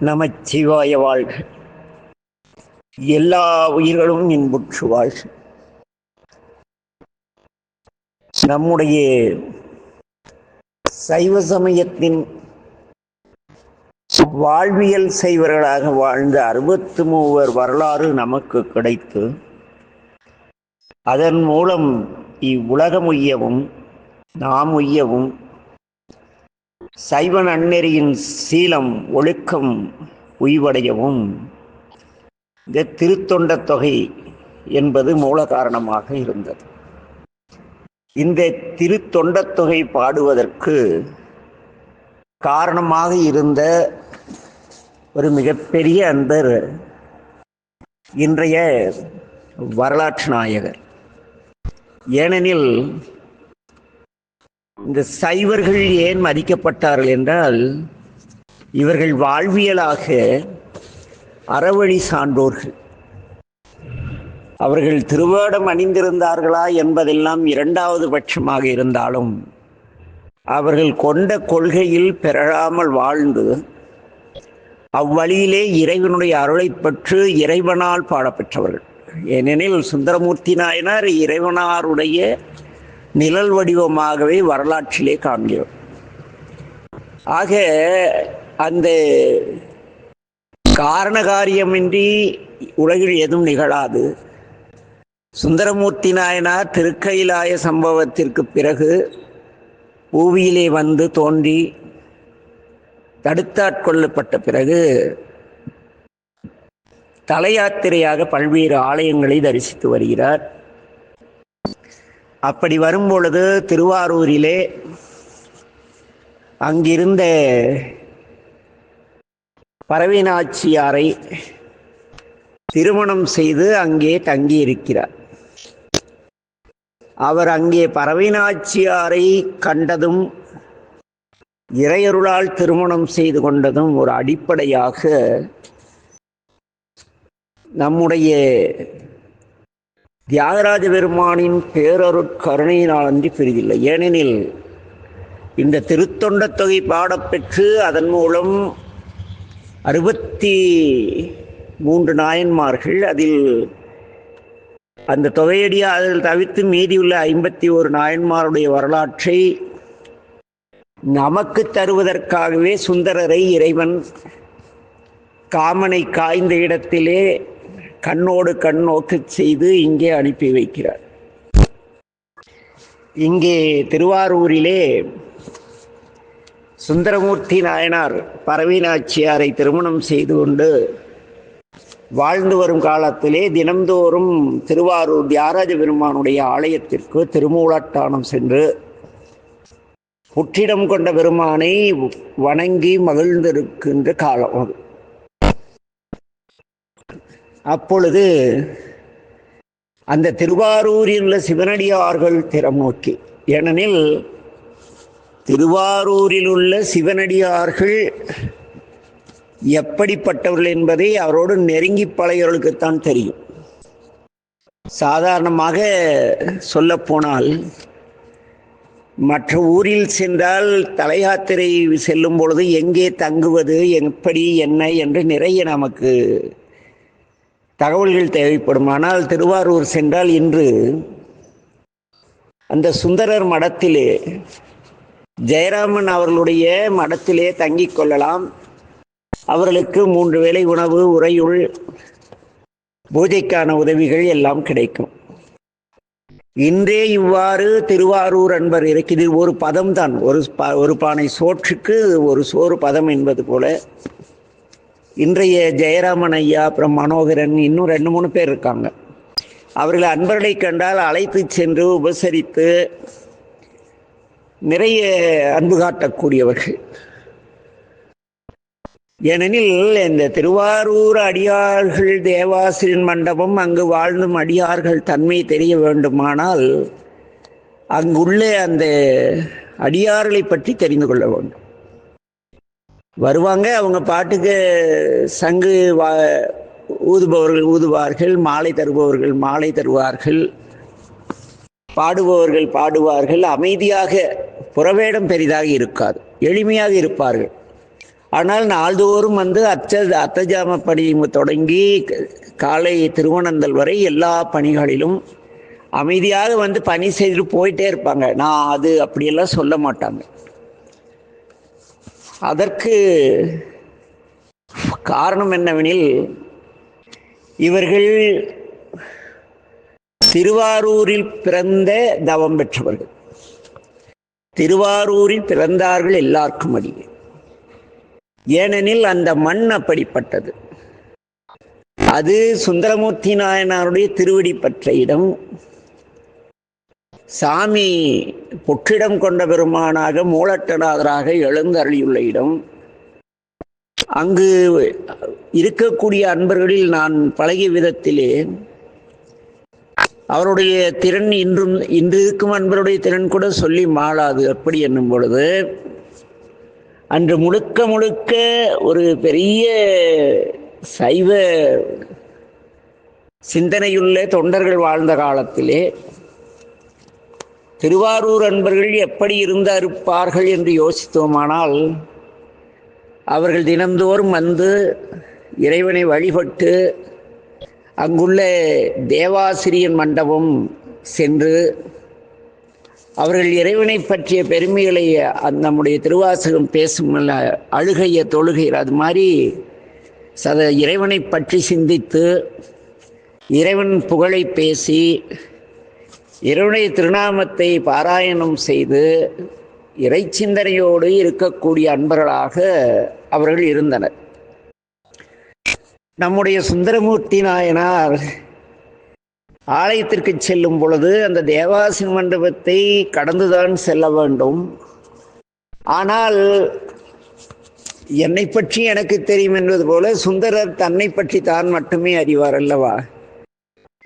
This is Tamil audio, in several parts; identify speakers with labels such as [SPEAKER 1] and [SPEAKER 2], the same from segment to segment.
[SPEAKER 1] நமச்சிவாய வாழ்க. எல்லா உயிர்களும் இன்புற்று வாழ்க. நம்முடைய சைவ சமயத்தின் வாழ்வியல் செய்வர்களாக வாழ்ந்த அறுபத்து மூவர் வரலாறு நமக்கு கிடைத்து அதன் மூலம் இவ்வுலகம் உய்யவும் நாம் உய்யவும் சைவ நன்னெறியின் சீலம் ஒழுக்கம் உய்வடையவும். இந்த திருத்தொண்ட தொகை என்பது மூல காரணமாக இருந்தது. இந்த திருத்தொண்ட தொகை பாடுவதற்கு காரணமாக இருந்த ஒரு மிகப்பெரிய அன்பர் இன்றைய வரலாற்று நாயகர். ஏனெனில் இந்த சைவர்கள் ஏன் மதிக்கப்பட்டார்கள் என்றால் இவர்கள் வாழ்வியலாக அறவழி சான்றோர்கள். அவர்கள் திருவேடம் அணிந்திருந்தார்களா என்பதெல்லாம் இரண்டாவது பட்சமாக இருந்தாலும் அவர்கள் கொண்ட கொள்கையில் பெறாமல் வாழ்ந்து அவ்வழியிலே இறைவனுடைய அருளை பெற்று இறைவனால் பாடப்பெற்றவர்கள். ஏனெனில் சுந்தரமூர்த்தி நாயனார் இறைவனாருடைய நிழல் வடிவமாகவே வரலாற்றிலே காண்கிறோம். ஆக அந்த காரணகாரியமின்றி உலகில் எதுவும் நிகழாது. சுந்தரமூர்த்தி நாயனார் திருக்கையிலாய சம்பவத்திற்கு பிறகு பூவியிலே வந்து தோன்றி தடுத்தாட்கொள்ளப்பட்ட பிறகு தலையாத்திரையாக பல்வேறு ஆலயங்களை தரிசித்து வருகிறார். அப்படி வரும்பொழுது திருவாரூரிலே அங்கிருந்த பரவினாச்சியாரை திருமணம் செய்து அங்கே தங்கியிருக்கிறார். அவர் அங்கே பரவினாச்சியாரை கண்டதும் இறையருளால் திருமணம் செய்து கொண்டதும் ஒரு அடிப்படையாக நம்முடைய தியாகராஜ பெருமானின் பேரருட்கருணையினால் அன்றி பெரிதில்லை. ஏனெனில் இந்த திருத்தொண்ட தொகை பாடப்பெற்று அதன் மூலம் அறுபத்தி மூன்று நாயன்மார்கள் அதில் அந்த தொகையடியா அதில் தவிர்த்து மீதியுள்ள ஐம்பத்தி ஒரு நாயன்மாருடைய வரலாற்றை நமக்கு தருவதற்காகவே சுந்தரரை இறைவன் காமனை காய்ந்த இடத்திலே கண்ணோடு கண் நோக்கு செய்து இங்கே அனுப்பி வைக்கிறார். இங்கே திருவாரூரிலே சுந்தரமூர்த்தி நாயனார் பரவினாச்சியாரை திருமணம் செய்து கொண்டு வாழ்ந்து வரும் காலத்திலே தினம்தோறும் திருவாரூர் தியாகராஜ பெருமானுடைய ஆலயத்திற்கு திருமூலட்டானம் சென்று புற்றிடம் கொண்ட பெருமானை வணங்கி மகிழ்ந்திருக்கின்ற காலம் அது. அப்பொழுது அந்த திருவாரூரில் உள்ள சிவனடியார்கள் திறம் நோக்கி. ஏனெனில் திருவாரூரில் உள்ள சிவனடியார்கள் எப்படிப்பட்டவர்கள் என்பதை அவரோடு நெருங்கி பழையவர்களுக்குத்தான் தெரியும். சாதாரணமாக சொல்லப்போனால் மற்ற ஊரில் சென்றால் தலையாத்திரை செல்லும் பொழுது எங்கே தங்குவது எப்படி என்ன என்று நிறைய நமக்கு தகவல்கள் தேவைப்படும். ஆனால் திருவாரூர் சென்றால் இன்று அந்த சுந்தரர் மடத்திலே ஜெயராமன் அவர்களுடைய மடத்திலே தங்கிக் கொள்ளலாம். அவர்களுக்கு மூன்று வேளை உணவு உறையுள் பூஜைக்கான உதவிகள் எல்லாம் கிடைக்கும். இன்றே இவ்வாறு திருவாரூர் அன்பர் இருக்கிறது ஒரு பதம் தான். ஒரு ஒரு பானை சோற்றுக்கு ஒரு சோறு பதம் என்பது போல இன்றைய ஜெயராமன் ஐயா அப்புறம் மனோகரன் இன்னும் ரெண்டு மூணு பேர் இருக்காங்க. அவர்கள் அன்பர்களை கண்டால் அழைத்து சென்று உபசரித்து நிறைய அன்பு காட்டக்கூடியவர்கள். ஏனெனில் இந்த திருவாரூர் அடியார்கள் தேவாசிரியன் மண்டபம் அங்கு வாழ்ந்தும் அடியார்கள் தன்மை தெரிய வேண்டுமானால் அங்குள்ள அந்த அடியார்களை பற்றி தெரிந்து கொள்ள வேண்டும். வருவாங்க. அவங்க பாட்டுக்கு சங்கு வா ஊதுபவர்கள் ஊதுவார்கள் மாலை தருபவர்கள் மாலை தருவார்கள். பாடுபவர்கள் பாடுவார்கள். அமைதியாக புறவேடம் பெரிதாக இருக்காது. எளிமையாக இருப்பார்கள். ஆனால் நாள்தோறும் வந்து அச்ச அத்தஜாம பணி தொடங்கி காலை திருவனந்தல் வரை எல்லா பணிகளிலும் அமைதியாக வந்து பணி செய்துட்டு போயிட்டே இருப்பாங்க. நான் அது அப்படியெல்லாம் சொல்ல மாட்டாங்க. அதற்கு காரணம் என்னவெனில் இவர்கள் திருவாரூரில் பிறந்த தவம் பெற்றவர்கள். திருவாரூரில் பிறந்தார்கள் எல்லாருக்கும் அடியே. ஏனெனில் அந்த மண் அப்படிப்பட்டது. அது சுந்தரமூர்த்தி நாயனாருடைய திருவடி பற்ற இடம். சாமி பொற்றிடம் கொண்ட பெருமானாக மூலட்டநாதராக எழுந்தருளியுள்ள இடம். அங்கு இருக்கக்கூடிய அன்பர்களில் நான் பழகிய விதத்திலே அவருடைய திறன் இன்றும் இன்று இருக்கும் அன்பருடைய திறன் கூட சொல்லி மாளாது அப்படி என்னும் பொழுது அன்று முழுக்க முழுக்க ஒரு பெரிய சைவ சிந்தனையுள்ள தொண்டர்கள் வாழ்ந்த காலத்திலே திருவாரூர் அன்பர்கள் எப்படி இருந்து அறுப்பார்கள் என்று யோசித்தோமானால் அவர்கள் தினந்தோறும் வந்து இறைவனை வழிபட்டு அங்குள்ள தேவாசிரியன் மண்டபம் சென்று அவர்கள் இறைவனை பற்றிய பெருமைகளை அந்த நம்முடைய திருவாசகம் பேசும் அழுகைய தொழுகையில் அது மாதிரி சத இறைவனை பற்றி சிந்தித்து இறைவன் புகழை பேசி இறைவனுடைய திருநாமத்தை பாராயணம் செய்து இறை சிந்தனையோடு இருக்கக்கூடிய அன்பர்களாக அவர்கள் இருந்தனர். நம்முடைய சுந்தரமூர்த்தி நாயனார் ஆலயத்திற்கு செல்லும் பொழுது அந்த தேவாசி மண்டபத்தை கடந்துதான் செல்ல வேண்டும். ஆனால் என்னை பற்றி எனக்கு தெரியும் என்பது போல சுந்தரர் தன்னை பற்றி தான் மட்டுமே அறிவார் அல்லவா?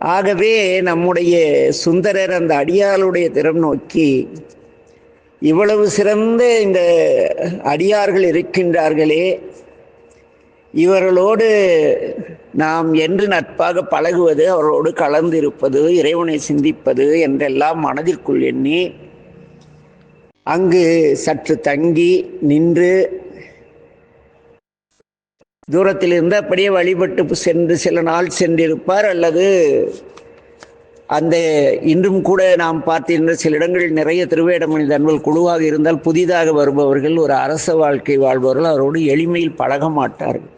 [SPEAKER 1] ஆகவே நம்முடைய சுந்தரர் அந்த அடியாளுடைய திறம் நோக்கி இவ்வளவு சிறந்த இந்த அடியார்கள் இருக்கின்றார்களே இவர்களோடு நாம் என்று நட்பாக பழகுவது அவர்களோடு கலந்திருப்பது இறைவனை சிந்திப்பது என்றெல்லாம் மனதிற்குள் எண்ணி அங்கு சற்று தங்கி நின்று தூரத்தில் இருந்து அப்படியே வழிபட்டு சென்று சில நாள் சென்றிருப்பார் அல்லது அந்த இன்றும் கூட நாம் பார்த்திருந்த சில இடங்களில் நிறைய திருவேடமணி தன்வல் குழுவாக இருந்தால் புதிதாக வருபவர்கள் ஒரு அரச வாழ்க்கை வாழ்பவர்கள் அவரோடு எளிமையில் பழக மாட்டார்கள்.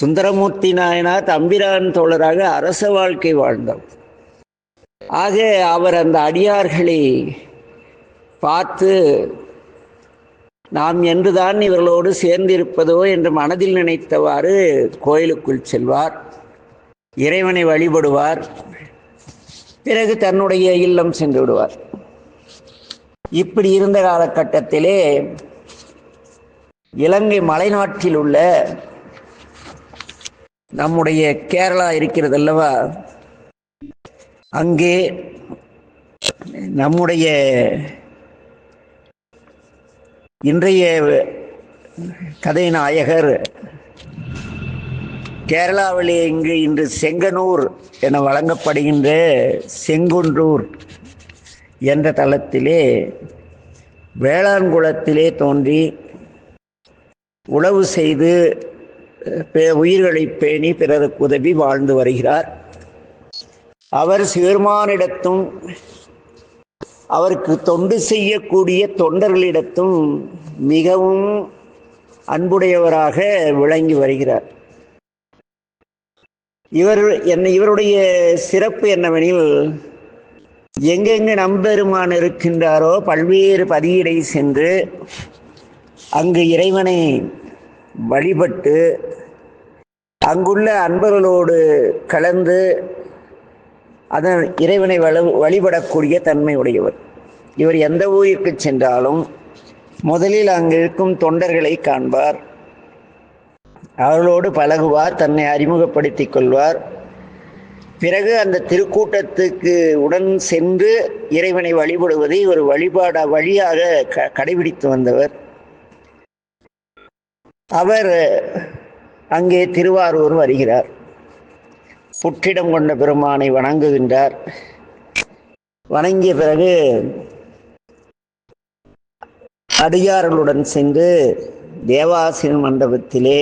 [SPEAKER 1] சுந்தரமூர்த்தி நாயனார் தம்பிரான் தோழராக அரச வாழ்க்கை வாழ்ந்தவர். ஆக அவர் அந்த அடியார்களை பார்த்து நாம் என்றுதான் இவர்களோடு சேர்ந்திருப்பதோ என்று மனதில் நினைத்தவாறு கோயிலுக்குள் செல்வார். இறைவனை வழிபடுவார். பிறகு தன்னுடைய இல்லம் சென்று விடுவார். இப்படி இருந்த காலகட்டத்திலே இலங்கை மலைநாட்டில் உள்ள நம்முடைய கேரளா இருக்கிறது அல்லவா அங்கே நம்முடைய இன்றைய கதை நாயகர் கேரளாவிலே இங்கு இன்று செங்கனூர் என வழங்கப்படுகின்ற செங்குன்றூர் என்ற தளத்திலே வேளாண்குளத்திலே தோன்றி உழவு செய்து உயிர்களை பேணி பிறருக்கு உதவி வாழ்ந்து வருகிறார். அவர் சிவருமானிடத்தும் அவருக்கு தொண்டு செய்யக்கூடிய தொண்டர்களிடத்தும் மிகவும் அன்புடையவராக விளங்கி வருகிறார். இவர் என்ன இவருடைய சிறப்பு என்னவெனில் எங்கெங்கு நம்பெருமான் இருக்கின்றாரோ பல்வேறு பதியடை சென்று அங்கு இறைவனை வழிபட்டு அங்குள்ள அன்பர்களோடு கலந்து அதன் இறைவனை வழிபடக்கூடிய தன்மை உடையவர். இவர் எந்த ஊருக்கு சென்றாலும் முதலில் அங்கு இருக்கும் தொண்டர்களை காண்பார். அவர்களோடு பழகுவார் தன்னை அறிமுகப்படுத்திக் கொள்வார். பிறகு அந்த திருக்கூட்டத்துக்கு உடன் சென்று இறைவனை வழிபடுவதை ஒரு வழிபாட வழியாக க கடைபிடித்து வந்தவர். அவர் அங்கே திருவாரூர் வருகிறார். புற்றிடம் கொண்ட பெருமானை வணங்குகின்றார். வணங்கிய பிறகு அடியார்களுடன் சென்று தேவாசின மண்டபத்திலே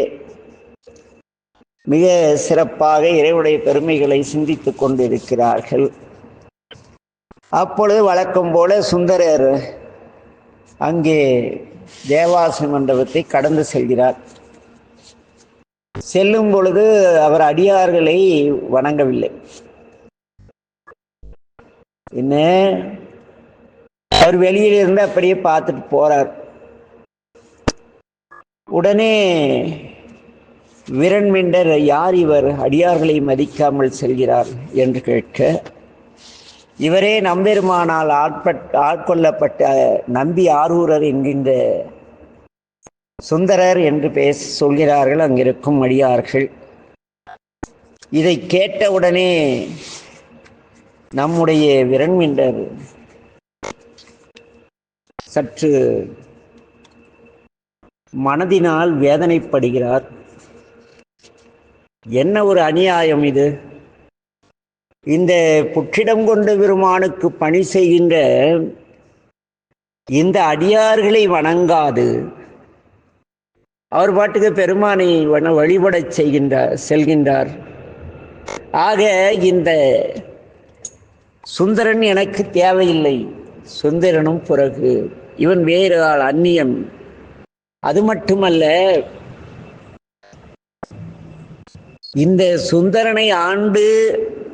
[SPEAKER 1] மிக சிறப்பாக இறைவனுடைய பெருமைகளை சிந்தித்துக் கொண்டிருக்கிறார்கள். அப்பொழுது வழக்கம் போல சுந்தரர் அங்கே தேவாசி மண்டபத்தை கடந்து செல்கிறார். செல்லும் பொழுது அவர் அடியார்களை வணங்கவில்லை. என்ன? அவர் வெளியில இருந்து அப்படியே பார்த்துட்டு போறார். உடனே விரண்மிண்டர் யார் இவர்? அடியார்களை மதிக்காமல் செல்கிறார் என்று கேட்க இவரே நம்பெருமானால் ஆட்பட் ஆட்கொள்ளப்பட்ட நம்பி ஆரூரர் என்கின்ற சுந்தரர் என்று பேச சொல்கிறார்கள் அங்கிருக்கும் அடியார்கள். இதை கேட்டவுடனே நம்முடைய விரண்மிண்டர் சற்று மனதினால் வேதனைப்படுகிறார். என்ன ஒரு அநியாயம் இது? இந்த புற்றிடம் கொண்ட பெருமானுக்கு பணி செய்கின்ற இந்த அடியார்களை வணங்காது. அவர் பாட்டுக்கு பெருமானை வழிபடச் செய்கின்றார் செல்கின்றார். ஆக இந்த சுந்தரன் எனக்கு தேவையில்லை. சுந்தரனும் பிறகு இவன் வேறு ஆள் அந்நியம் அது மட்டுமல்ல இந்த சுந்தரனை ஆண்டு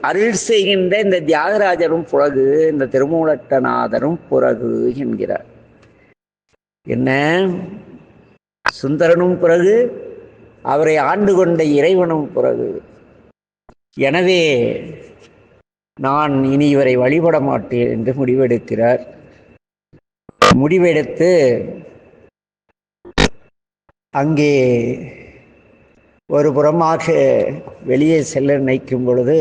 [SPEAKER 1] அருள் செய்கின்ற இந்த தியாகராஜரும் புறகு இந்த திருமூலட்டநாதரும் புறகு என்கிறார். என்ன? சுந்தரனும் பிறகு அவரை ஆண்டு கொண்ட இறைவனும் பிறகு. எனவே நான் இனி இவரை வழிபட மாட்டேன் என்று முடிவெடுக்கிறார். முடிவெடுத்து அங்கே ஒரு புறமாக வெளியே செல்ல நினைக்கும் பொழுது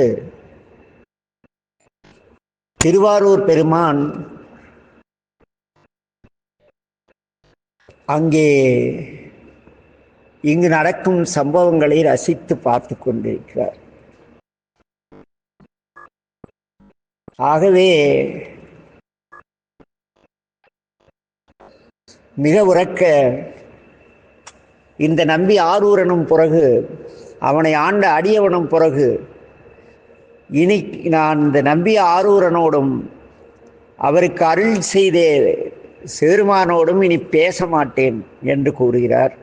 [SPEAKER 1] திருவாரூர் பெருமான் அங்கே இங்கு நடக்கும் சம்பவங்களை ரசித்து பார்த்து கொண்டிருக்கிறார். ஆகவே மிக உறக்க இந்த நம்பி ஆரூரனும் பிறகு அவனை ஆண்ட அடியவனும் பிறகு இனி நான் இந்த நம்பி ஆரூரனோடும் அவருக்கு அருள் செய்த சேருமானோடும் இனி பேச மாட்டேன் என்று கூறுகிறார்.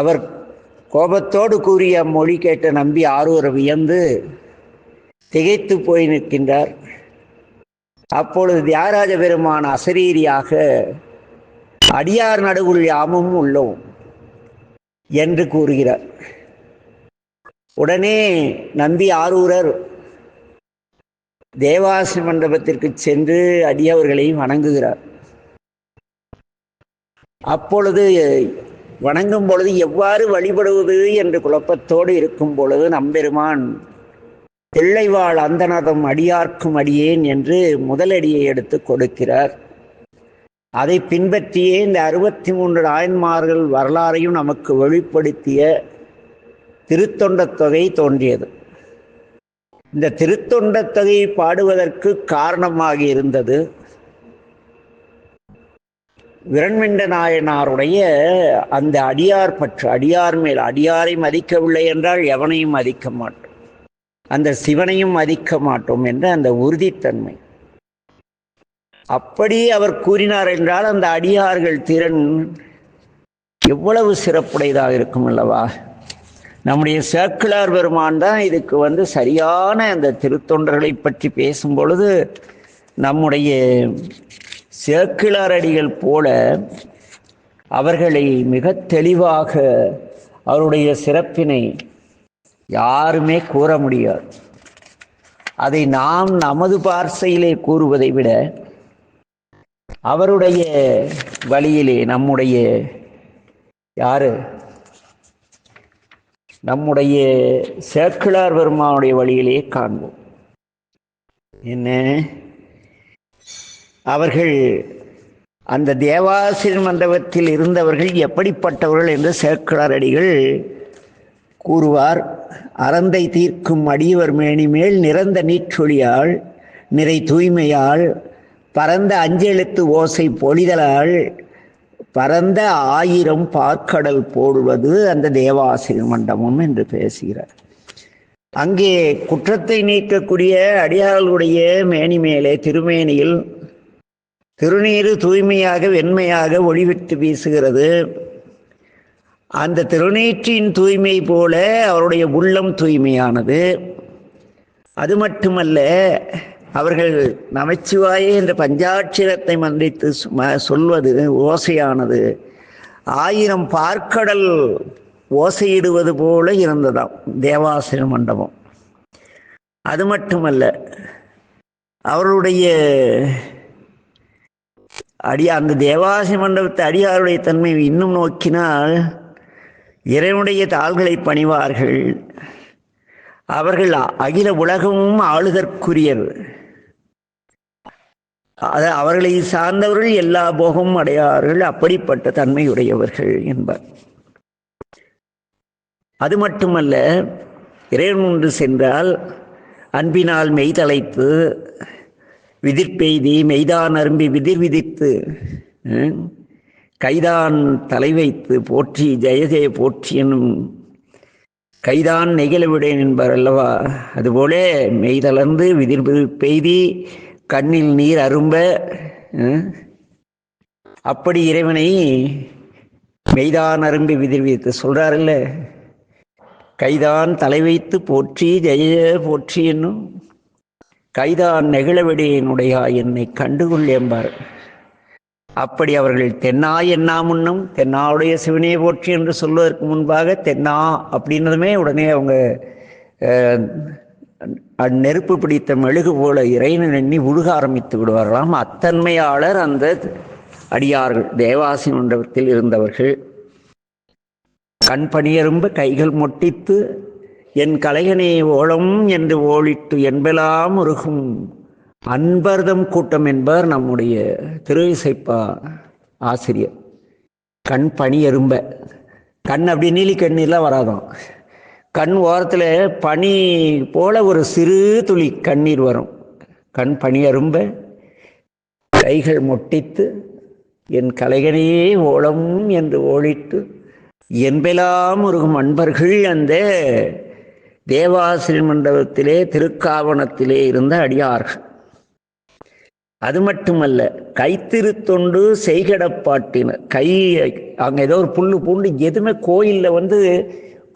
[SPEAKER 1] அவர் கோபத்தோடு கூறிய மொழி கேட்ட நம்பி ஆரூர வியந்து திகைத்து போய் நிற்கின்றார். அப்பொழுது தியாகராஜ பெருமான் அசரீரியாக அடியார் நடுவுள் யாமும் உள்ளோம் என்று கூறுகிறார். உடனே நம்பி ஆரூரர் தேவாசி மண்டபத்திற்கு சென்று அடியவர்களை வணங்குகிறார். அப்பொழுது வணங்கும் பொழுது எவ்வாறு வழிபடுவது என்று குழப்பத்தோடு இருக்கும் பொழுது நம்பெருமான் பிள்ளைவாழ் அந்தனதம் அடியார்க்கும் அடியேன் என்று முதலடியை எடுத்து கொடுக்கிறார். அதை பின்பற்றியே இந்த அறுபத்தி மூன்று நாயன்மார்கள் வரலாறையும் நமக்கு வெளிப்படுத்திய திருத்தொண்டத் தொகை தோன்றியது. இந்த திருத்தொண்டத் தொகையை பாடுவதற்கு காரணமாக இருந்தது விரண்மிண்ட நாயனாருடைய அந்த அடியார் பற்று அடியார் மேல் அடியாரை மதிக்கவில்லை என்றால் எவனையும் மதிக்க மாட்டோம். அந்த சிவனையும் மதிக்க மாட்டோம் என்ற அந்த உறுதித்தன்மை. அப்படி அவர் கூறினார் என்றால் அந்த அடியார்கள் திறன் எவ்வளவு சிறப்புடையதாக இருக்கும் அல்லவா? நம்முடைய சேக்கிழார் பெருமான் தான் இதுக்கு வந்து சரியான அந்த திருத்தொண்டர்களை பற்றி பேசும் பொழுது நம்முடைய சேக்கிழாரடிகள் போல அவர்களை மிக தெளிவாக அவருடைய சிறப்பினை யாருமே கூற முடியாது. அதை நாம் நமது பார்சையிலே கூறுவதை விட அவருடைய வழியிலே நம்முடைய யாரு? நம்முடைய சேக்கிழார் பெருமானுடைய வழியிலே காண்போம். என்ன? அவர்கள் அந்த தேவாசிரியர் மண்டபத்தில் இருந்தவர்கள் எப்படிப்பட்டவர்கள் என்று சேக்கலாரடிகள் கூறுவார் அறந்தை தீர்க்கும் அடியவர் மேனி மேல் நிறந்த நீற்றொழியால் நிறை தூய்மையால் பரந்த அஞ்செழுத்து ஓசை பொழிதலால் பரந்த ஆயிரம் பார்க்கடல் போடுவது அந்த தேவாசிர மண்டபம் என்று பேசுகிறார். அங்கே குற்றத்தை நீக்கக்கூடிய அடியார்களுடைய மேனி மேலே திருமேனியில் திருநீர் தூய்மையாக வெண்மையாக ஒளிவிட்டு வீசுகிறது. அந்த திருநீற்றின் தூய்மை போல அவருடைய உள்ளம் தூய்மையானது. அது மட்டுமல்ல அவர்கள் நமச்சிவாயே என்ற பஞ்சாட்சிரத்தை மன்றித்து சொல்வது ஓசையானது. ஆயிரம் பார்க்கடல் ஓசையிடுவது போல இருந்ததாம் தேவாசிர மண்டபம். அது மட்டுமல்ல அவருடைய அடி அந்த தேவாசி மண்டபத்தை அடியாருடைய தன்மை இன்னும் நோக்கினால் இறைவனுடைய தாள்களை பணிவார்கள். அவர்கள் அகில உலகமும் ஆளுதற்குரியர். அது அவர்களை சார்ந்தவர்கள் எல்லா போகமும் அடையார்கள். அப்படிப்பட்ட தன்மையுடையவர்கள் என்பார். அது மட்டுமல்ல இறைவன் ஒன்று சென்றால் அன்பினால் மெய்தலைத்து விதிர்பெய்தி மெய்தான் அரும்பி விதிர் விதித்து ம், கைதான் தலை வைத்து போற்றி ஜெய ஜெய போற்றி எனும் கைதான் நெகிழவிடேன் என்பார் அல்லவா? அதுபோல மெய்தளர்ந்து விதிர் விதிர் பெய்தி கண்ணில் நீர் அரும்ப அப்படி இறைவனை மெய்தான் அரும்பி விதிர் விதித்து சொல்றாருல்ல கைதான் தலை வைத்து போற்றி ஜெய போற்றி என்னும் கைதான் நெகிழவிடையனுடைய என்னை கண்டுகொள் என்பார். அப்படி அவர்கள் தென்னா என்னா முன்னும் தென்னாவுடைய சிவனே போற்றி என்று சொல்வதற்கு முன்பாக தென்னா அப்படின்னதுமே உடனே அவங்க நெருப்பு பிடித்த மெழுகு போல இறைன எண்ணி உழுக ஆரம்பித்து விடுவார்களாம். அத்தன்மையாளர் அந்த அடியார்கள் தேவாசி மண்டபத்தில் இருந்தவர்கள். கண் பணியரும்ப கைகள் மொட்டித்து என் கலைகனே ஓலம் என்று ஓளிட்டு என்பெல்லாம் உருகும். அன்பர்தம் கூட்டம் என்பார் நம்முடைய திரு இசைப்பா ஆசிரியர். கண் பனி எறும்ப. கண் அப்படி நீலி கண்ணீர்லாம் வராதான் கண் ஓரத்தில் பனி போல ஒரு சிறு துளி கண்ணீர் வரும். கண் பனி அரும்ப கைகள் மொட்டித்து என் கலைகனையே ஓலம் என்று ஓளிட்டு என்பெல்லாம் உருகும் அன்பர்கள் அந்த தேவாசிரி மண்டபத்திலே திருக்காவணத்திலே இருந்த அடியார்கள். அது மட்டுமல்ல கைத்திருத்தொண்டு செய்கடப்பாட்டினர். கை அங்கே ஏதோ ஒரு புல்லு பூண்டு எதுவுமே கோயிலில் வந்து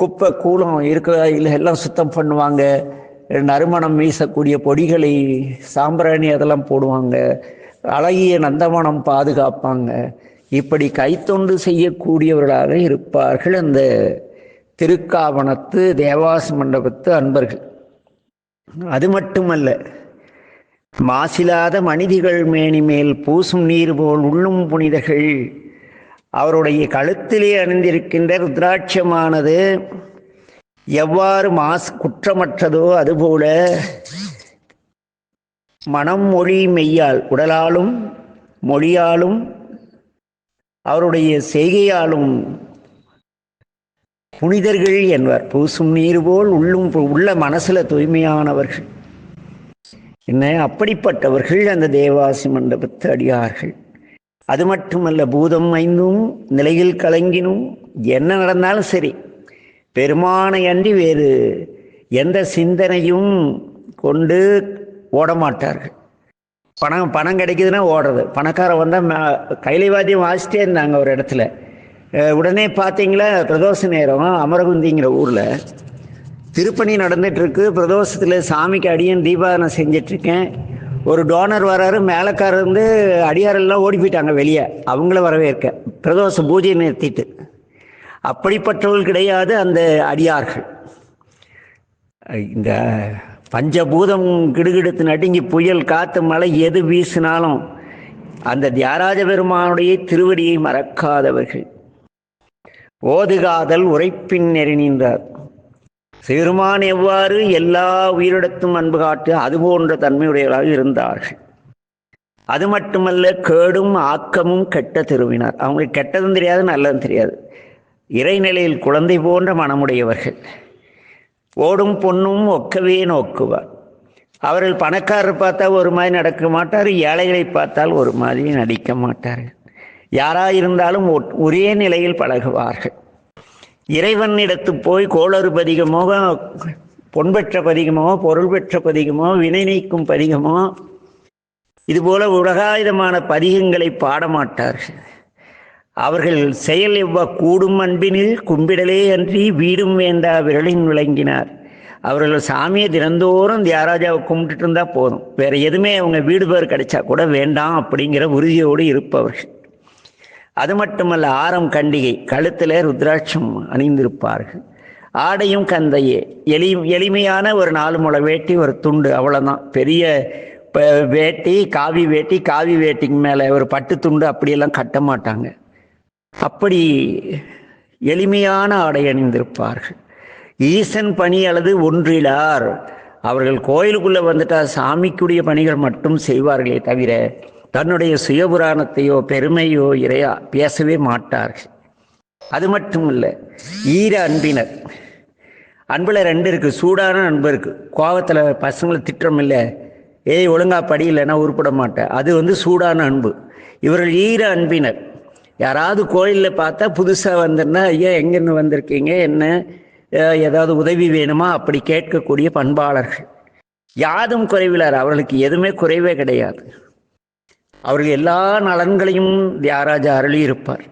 [SPEAKER 1] குப்பை கூலம் இருக்க இல்லை எல்லாம் சுத்தம் பண்ணுவாங்க. நறுமணம் வீசக்கூடிய பொடிகளை சாம்பிராணி அதெல்லாம் போடுவாங்க. அழகிய நந்தவனம் பாதுகாப்பாங்க. இப்படி கைத்தொண்டு செய்யக்கூடியவர்களாக இருப்பார்கள் அந்த திருக்காவணத்து தேவாஸ் மண்டபத்து அன்பர்கள். அது மட்டுமல்ல மாசிலாத மனிதிகள் மேனி மேல் பூசும் நீர் போல் உள்ளும் புனிதர்கள். அவருடைய கழுத்திலே அணிந்திருக்கின்ற ருத்ராட்சமானது எவ்வாறு மாஸ் குற்றமற்றதோ அதுபோல மனம் மொழி மெய்யால் உடலாலும் மொழியாலும் அவருடைய செய்கையாலும் புனிதர்கள் என்பார். பூசும் நீர் போல் உள்ளும் உள்ள மனசில் தூய்மையானவர்கள். என்ன? அப்படிப்பட்டவர்கள் அந்த தேவாசி மண்டபத்து அடியார்கள். அது மட்டுமல்ல பூதம் ஐந்தும் நிலையில் கலங்கினும் என்ன நடந்தாலும் சரி பெருமானை அன்றி வேறு எந்த சிந்தனையும் கொண்டு ஓட மாட்டார்கள் பணம் பணம் கிடைக்குதுன்னா ஓடுறது. பணக்காரன் வந்தால் கைலைவாதியம் வாசிச்சிட்டே இருந்தாங்க ஒரு இடத்துல. உடனே பார்த்தீங்களா பிரதோஷ நேரம் அமரகுந்திங்கிற ஊரில். திருப்பணி நடந்துகிட்ருக்கு பிரதோஷத்தில் சாமிக்கு அடியன் தீபாரணம் செஞ்சிட்ருக்கேன் ஒரு டோனர் வராரு மேலக்காரர் வந்து அடியாரெல்லாம் ஓடி போயிட்டாங்க வெளியே. அவங்கள வரவேற்க. பிரதோஷ பூஜை நிறுத்திட்டு. அப்படிப்பட்டவர்கள் கிடையாது அந்த அடியார்கள். இந்த பஞ்சபூதம் கிடுகிடுத்து நடுங்கி புயல் காற்று மழை எது வீசினாலும் அந்த தியாராஜ பெருமானுடைய திருவடியை மறக்காதவர்கள். ஓதுகாதல் உரைப்பின் நெறினின்றார் சிறுமான் எவ்வாறு எல்லா உயிரிடத்தும் அன்பு காட்டு அதுபோன்ற தன்மையுடையவராக இருந்தார்கள் அது மட்டுமல்ல கேடும் ஆக்கமும் கெட்ட திருவினார். அவங்களுக்கு கெட்டதும் தெரியாது நல்லதும் தெரியாது. இறைநிலையில் குழந்தை போன்ற மனமுடையவர்கள். ஓடும் பொண்ணும் ஒக்கவே நோக்குவார். அவர்கள் பணக்காரர் பார்த்தா ஒரு மாதிரி நடக்க மாட்டார் ஏழைகளை பார்த்தால் ஒரு மாதிரி நடிக்க மாட்டார்கள். யாராயிருந்தாலும் ஒ- ஒரே நிலையில் பழகுவார்கள். இறைவனிடத்து போய் கோளறு பதிகமோ பொன் பெற்ற பதிகமோ பொருள் பெற்ற பதிகமோ வினை நீக்கும் பதிகமோ இதுபோல உலகாயுதமான பதிகங்களை பாடமாட்டார்கள். அவர்கள் செயல் எவ்வா கூடும் அன்பினில் கும்பிடலே அன்றி வீடும் வேண்டா விரலின் விளங்கினார். அவர்கள் சாமியை தினந்தோறும் தியாராஜாவை கும்பிட்டுட்டு இருந்தா போதும். வேற எதுவுமே அவங்க வீடு பேர் கிடைச்சா கூட வேண்டாம் அப்படிங்கிற உறுதியோடு இருப்பவர்கள். அது மட்டுமல்ல ஆரம் கண்டிகை கழுத்தில் ருத்ராட்சம் அணிந்திருப்பார்கள். ஆடையும் கந்தையே. எளி எளிமையான ஒரு நாலு முளை வேட்டி ஒரு துண்டு அவ்வளோதான் பெரிய ப- வேட்டி காவி வேட்டி காவி வேட்டிக்கு மேலே ஒரு பட்டு துண்டு அப்படியெல்லாம் கட்ட மாட்டாங்க. அப்படி எளிமையான ஆடை அணிந்திருப்பார்கள். ஈசன் பணி அல்லது ஒன்றிலார். அவர்கள் கோயிலுக்குள்ளே வந்துட்டால் சாமிக்குரிய பணிகள் மட்டும் செய்வார்களே தவிர தன்னுடைய சுயபுராணத்தையோ பெருமையோ இறையா பேசவே மாட்டார்கள். அது மட்டும் இல்லை ஈர அன்பினர். அன்பில் ரெண்டு இருக்குது சூடான அன்பு இருக்குது கோவத்தில் பசங்களை திட்டம் இல்லை ஏய் ஒழுங்கா படி இல்லைன்னா உருப்பட மாட்டேன். அது வந்து சூடான அன்பு. இவர்கள் ஈர அன்பினர். யாராவது கோயிலில் பார்த்தா புதுசாக வந்திருந்தா ஐயா எங்கேருந்து வந்திருக்கீங்க? என்ன? ஏதாவது உதவி வேணுமா? அப்படி கேட்கக்கூடிய பண்பாளர்கள். யாதும் குறைவிலார் அவர்களுக்கு எதுவுமே குறைவே கிடையாது. அவர்கள் எல்லா நலன்களையும் தியாராஜா அருளி இருப்பார்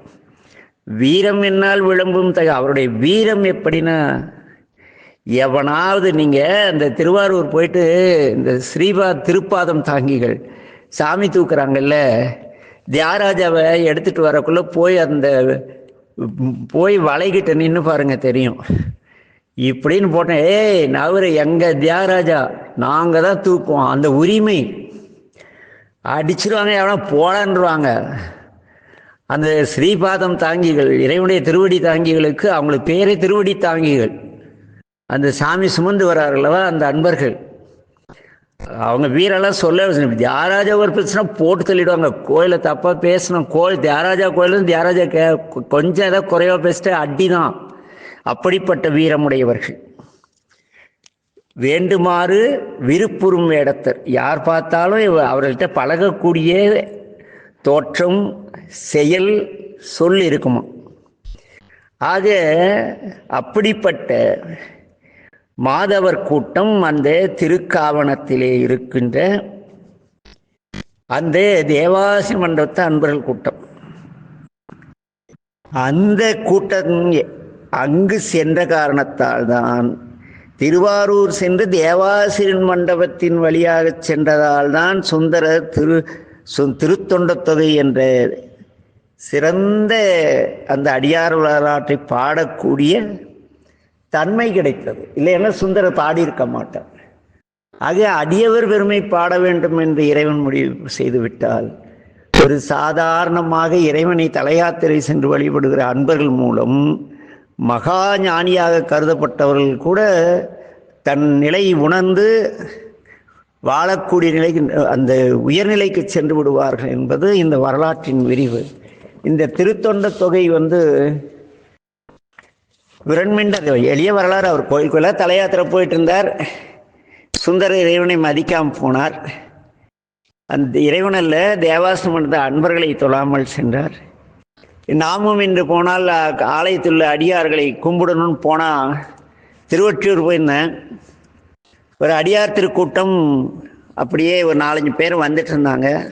[SPEAKER 1] வீரம் என்னால் விளம்பும் தக அவருடைய வீரம் எப்படின்னா எவனாவது நீங்கள் அந்த திருவாரூர் போயிட்டு இந்த ஸ்ரீபா திருப்பாதம் தாங்கிகள் சாமி தூக்குறாங்கல்ல தியாகராஜாவை எடுத்துட்டு வரக்குள்ளே போய் அந்த போய் வளைகிட்ட நின்று பாருங்க தெரியும். இப்படின்னு போட்டேன் ஏய் நவரு எங்கள் தியாகராஜா? நாங்கள் தான் தூக்குவோம் அந்த உரிமை. அடிச்சிருவாங்க எவனா போலான்றுவாங்க. அந்த ஸ்ரீபாதம் தாங்கிகள் இறைவனுடைய திருவடி தாங்கிகளுக்கு அவங்களுக்கு பேரே திருவடி தாங்கிகள். அந்த சாமி சுமந்து வரார்களவா அந்த அன்பர்கள். அவங்க வீரெல்லாம் சொல்ல தியாராஜா ஒரு பிரச்சனை போட்டு தள்ளிடுவாங்க. கோயிலை தப்பாக பேசணும். கோயில் தியாராஜா கோயிலும் தியாராஜா கே கொஞ்சம் ஏதாவது குறைவாக பேசிட்டு அடி தான் அப்படிப்பட்ட வீரமுடையவர்கள். வேண்டுமாறு விருப்புறும் வேடத்தர். யார் பார்த்தாலும் அவர்கள்ட்ட பழகக்கூடிய தோற்றம் செயல் சொல் இருக்குமா? ஆக அப்படிப்பட்ட மாதவர் கூட்டம் அந்த திருக்காவணத்திலே இருக்கின்ற அந்த தேவாசி மண்டபத்தை அன்பர்கள் கூட்டம். அந்த கூட்டம் அங்கு சென்ற காரணத்தால் தான் திருவாரூர் சென்று தேவாசிரியன் மண்டபத்தின் வழியாக சென்றதால் தான் சுந்தர திரு திருத்தொண்டத்தொகை தொகை என்ற சிறந்த அந்த அடியார் வரலாற்றை பாடக்கூடிய தன்மை கிடைத்தது. இல்லைன்னா சுந்தர பாடியிருக்க மாட்டார். ஆக அடியவர் பெருமை பாட வேண்டும் என்று இறைவன் முடிவு செய்துவிட்டால் ஒரு சாதாரணமாக இறைவனை தலையாத்திரை சென்று வழிபடுகிற அன்பர்கள் மூலம் மகா ஞானியாக கருதப்பட்டவர்கள் கூட தன் நிலை உணர்ந்து வாழக்கூடிய நிலைக்கு அந்த உயர்நிலைக்கு சென்று விடுவார்கள் என்பது இந்த வரலாற்றின் விரிவு. இந்த திருத்தொண்ட தொகை வந்து விரண்மின்ற எளிய வரலாறு. அவர் கோயிலுக்குள்ள தலையாத்திரை போயிட்டு இருந்தார். சுந்தர இறைவனை மதிக்காமல் போனார். அந்த இறைவனல்ல தேவாசமந்த அன்பர்களை தொழாமல் சென்றார். நாமும் இன்று போனால் ஆலயத்தில் உள்ள அடியார்களை கும்பிடணும்னு போனால் திருவொற்றியூர் போயிருந்தேன். ஒரு அடியார் திருக்கூட்டம் அப்படியே ஒரு நாலஞ்சு பேர் வந்துட்டு இருந்தாங்க.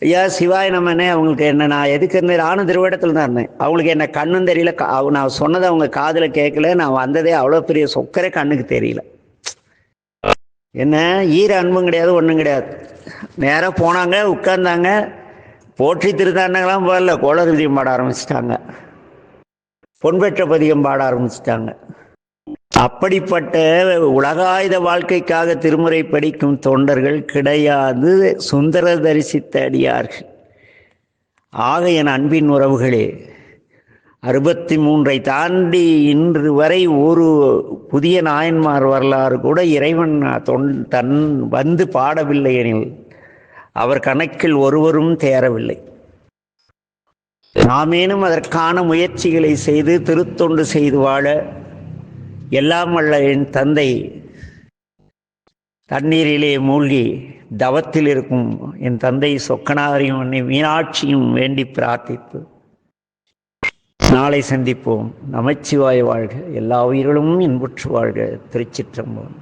[SPEAKER 1] ஐயா சிவாய நம்மனே அவங்களுக்கு என்ன நான் எதுக்கு இருந்தேன்? நானும் திருவிடத்தில் தான் இருந்தேன். அவங்களுக்கு என்ன கண்ணும் தெரியல அவ- நான் சொன்னதை அவங்க காதில் கேட்கல நான் வந்ததே அவ்வளோ பெரிய சொக்கரே கண்ணுக்கு தெரியல. என்ன ஈர அன்பும் கிடையாது ஒன்றும் கிடையாது. நேராக போனாங்க உட்கார்ந்தாங்க. போற்றி திருத்தாண்டங்களாம் போகல கோளறுதியம் பாட ஆரம்பிச்சிட்டாங்க. பொன்பெற்ற பதியம் பாட ஆரம்பிச்சிட்டாங்க. அப்படிப்பட்ட உலகாயுத வாழ்க்கைக்காக திருமுறை படிக்கும் தொண்டர்கள் கிடையாது. சுந்தர தரிசித்த அடியார்கள். ஆக என் அன்பின் உறவுகளே அறுபத்தி மூன்றை தாண்டி இன்று வரை ஒரு புதிய நாயன்மார் வரலாறு கூட இறைவன் தொன் தன் வந்து பாடவில்லை எனில் அவர் கணக்கில் ஒருவரும் தேரவில்லை நாமேனும் அதற்கான முயற்சிகளை செய்து திருத்தொண்டு செய்து வாழ எல்லாம் வல்ல என் தந்தை தண்ணீரிலே மூழ்கி தவத்தில் இருக்கும் என் தந்தை சொக்கனாரையும் என்னை மீனாட்சியும் வேண்டி பிரார்த்தித்து நாளை சந்திப்போம். நமச்சிவாய வாழ்க. எல்லா உயிர்களும் இன்புற்று வாழ்க. திருச்சிற்றம்பலம்.